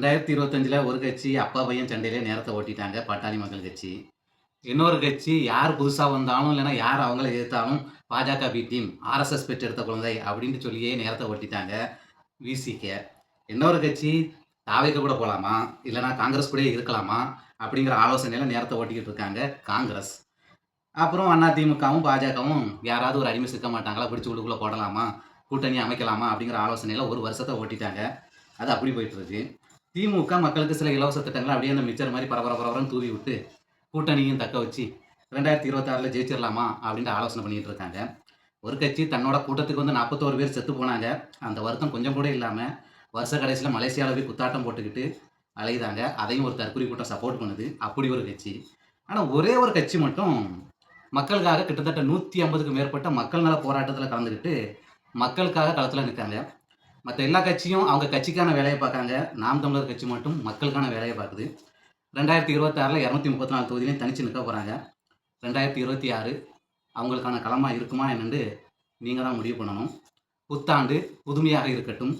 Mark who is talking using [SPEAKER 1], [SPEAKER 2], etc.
[SPEAKER 1] ரெண்டாயிரத்தி இருபத்தஞ்சில் ஒரு கட்சி அப்பா பையன் சண்டையிலே நேரத்தை ஓட்டிட்டாங்க பாட்டாளி மக்கள் கட்சி. இன்னொரு கட்சி யார் புதுசாக வந்தாலும் இல்லைன்னா யார் அவங்கள எதிர்த்தாலும் பாஜக பி டீம் ஆர்எஸ்எஸ் பெற்றெடுத்த குழந்தை அப்படின்னு சொல்லியே நேரத்தை ஓட்டிட்டாங்க விசிகே இன்னொரு கட்சி தாவைக்கு கூட போகலாமா இல்லைன்னா காங்கிரஸ் கூட இருக்கலாமா? அப்படிங்கிற ஆலோசனையில் நேரத்தை ஓட்டிக்கிட்டு இருக்காங்க காங்கிரஸ். அப்புறம் அதிமுகவும் பாஜகவும் யாராவது ஒரு அடிமை சிக்க மாட்டாங்களா? பிடிச்சி உள்ளுக்குள்ளே போடலாமா? கூட்டணி அமைக்கலாமா? அப்படிங்கிற ஆலோசனையில் ஒரு வருஷத்தை ஓட்டிட்டாங்க. அது அப்படி போயிட்டுருக்கு திமுக மக்களுக்கு சில இலவச திட்டங்களை அப்படியே அந்த மிச்சர் மாதிரி பரபர பரபரன்னு தூவி விட்டு கூட்டணியும் தக்க வச்சு ரெண்டாயிரத்தி இருபத்தாறில் ஜெயிச்சிடலாமா அப்படின்ட்டு ஆலோசனை பண்ணிகிட்டு இருக்காங்க. ஒரு கட்சி தன்னோட கூட்டத்துக்கு வந்து நாற்பத்தோரு பேர் செத்து போனாங்க. அந்த வருத்தம் கொஞ்சம் கூட இல்லாமல் வருஷ கடைசியில் மலேசியாவில் போய் குத்தாட்டம் போட்டுக்கிட்டு அலையுதாங்க. அதையும் ஒரு தற்கொலை கூட்டம் சப்போர்ட் பண்ணுது. அப்படி ஒரு கட்சி. ஆனால் ஒரே ஒரு கட்சி மட்டும் மக்களுக்காக கிட்டத்தட்ட நூற்றி ஐம்பதுக்கு மேற்பட்ட மக்கள் நல போராட்டத்தில் கலந்துக்கிட்டு மக்களுக்காக களத்தில் நிற்காங்க மற்ற எல்லா கட்சியும் அவங்க கட்சிக்கான வேலையை பார்க்காங்க நாம் தமிழர் கட்சி மட்டும் மக்களுக்கான வேலையை பார்க்குது. ரெண்டாயிரத்தி இருபத்தாறில் இரநூத்தி முப்பத்தி நாலு தொகுதியிலையும் தனிச்சு நிற்க போகிறாங்க ரெண்டாயிரத்தி இருபத்தி ஆறு அவங்களுக்கான களமாக இருக்குமா என்னென்று நீங்கள் தான் முடிவு பண்ணணும். புத்தாண்டு புதுமையாக இருக்கட்டும்.